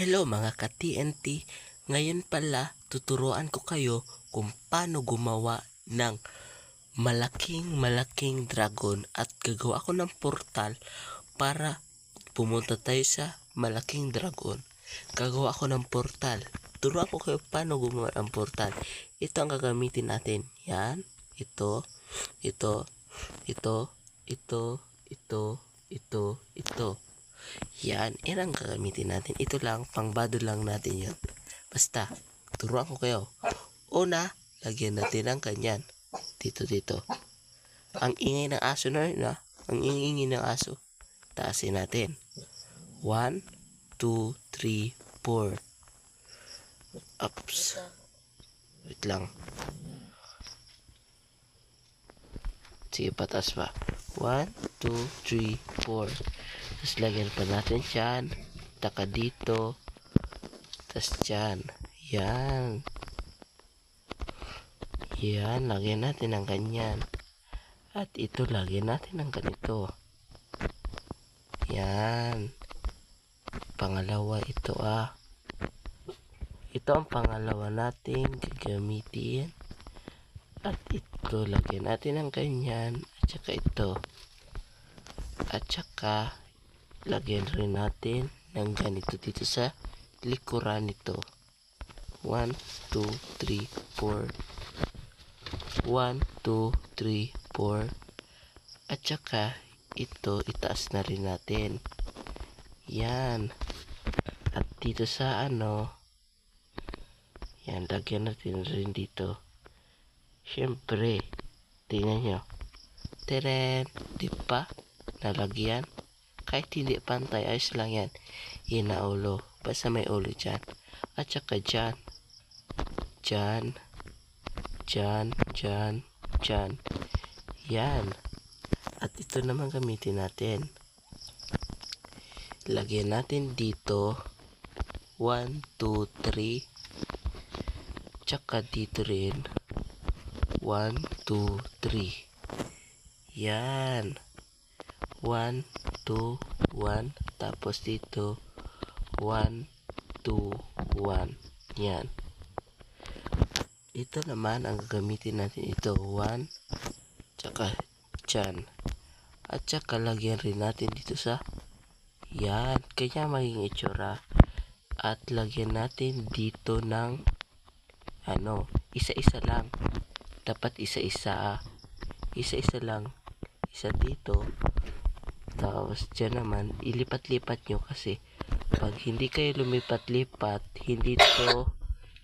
Hello mga ka-TNT, ngayon pala tuturuan ko kayo kung paano gumawa ng malaking malaking dragon at gagawa ko ng portal para pumunta tayo sa malaking dragon. Gagawa ko ng portal. Turuan ko kayo paano gumawa ng portal. Ito ang gagamitin natin. Yan, ito, ito, ito, ito, ito, ito, ito. Yan, yan ang gagamitin natin. Ito lang, pangbado lang natin yan. Basta, turuan ko kayo. Una, lagyan natin ng kanyan. Dito, dito. Ang ingay ng aso na yun, ha? Ang ingay ng aso. Taasin natin. 1, 2, 3, 4. Ups. Wait lang. Sige, patas pa. 1, 2, 3, 4. Tapos lagyan pa natin dyan. Taka dito. Tapos dyan. Yan. Yan. Lagyan natin ng ganyan. At ito lagyan natin ng ganito. Yan. Pangalawa ito ah. Ito ang pangalawa natin gagamitin. At ito lagyan natin ng ganyan. At saka ito. At saka lagyan rin natin ng ganito dito sa likuran nito. 1, 2, 3, 4. 1, 2, 3, 4. At saka ito itaas na rin natin. Yan. At dito sa ano, yan, lagyan natin rin dito. Siyempre, tingnan nyo. Teren, di pa? Nalagyan. Kahit hindi pantay, ayos lang yan. Yan na. Basta may ulo dyan. At saka dyan. Dyan. Dyan, dyan, dyan. Yan. At ito naman gamitin natin. Lagyan natin dito. 1, 2, 3. Tsaka dito rin. 1, 2, 3. Yan. 1, 2, 1. Tapos dito. 1, 2, 1. Yan. Ito naman ang gagamitin natin ito. 1. Tsaka dyan. At saka lagyan rin natin dito sa yan. Kanya maging itsura. At lagyan natin dito ng ano, isa-isa lang. Dapat isa-isa. ah. Isa-isa lang. Isa dito. Tapos dyan naman, ilipat-lipat nyo kasi pag hindi kayo lumipat-lipat, hindi to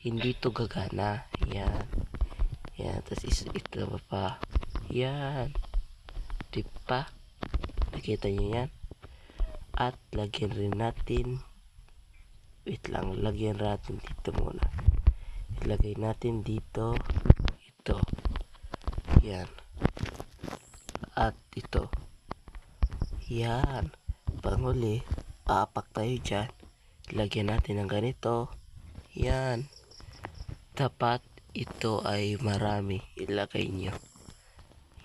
hindi to gagana. Yan. Yan. Tapos is, ito pa pa. Yan. Di pa? Nakita nyo yan? At lagyan rin natin wait lang, lagyan natin dito muna. Ilagay natin dito ito. Yan. At ito. Yan. Panguli, aapak tayo dyan. Lagyan natin ng ganito. Yan. Dapat ito ay marami. Ilagay nyo.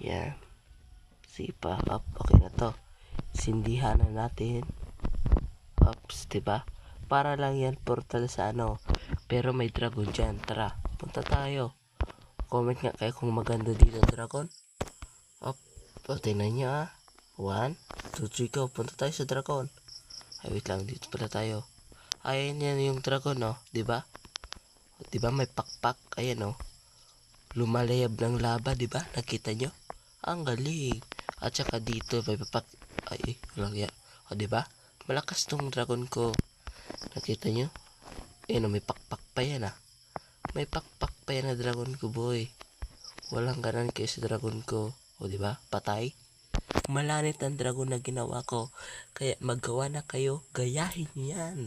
Yan. Sige pa. Up. Okay na to. Sindihan na natin. Ups, diba? Para lang yan portal sa ano. Pero may dragon dyan. Tara, punta tayo. Comment nga kayo kung maganda dito dragon. Up. O, tingnan nyo ah. One, go. Punta tayo sa dragon. Ay, wait lang. Dito pala tayo. Ayan yan yung dragon, no? Diba? O, diba may pakpak? Ayan, no? Lumalayab ng laba, diba? Nakita nyo? Ang galing. At saka dito, may papak... Ay, ay, walang ya. O, diba? Malakas tong dragon ko. Nakita nyo? Ayan, o, may pakpak pa yan, ah. May pakpak pa yan na dragon ko, boy. Walang ganan kayo sa dragon ko. O, ba? Patay. Malanit ang dragon na ginawa ko. Kaya magawa na kayo, gayahin nyo yan.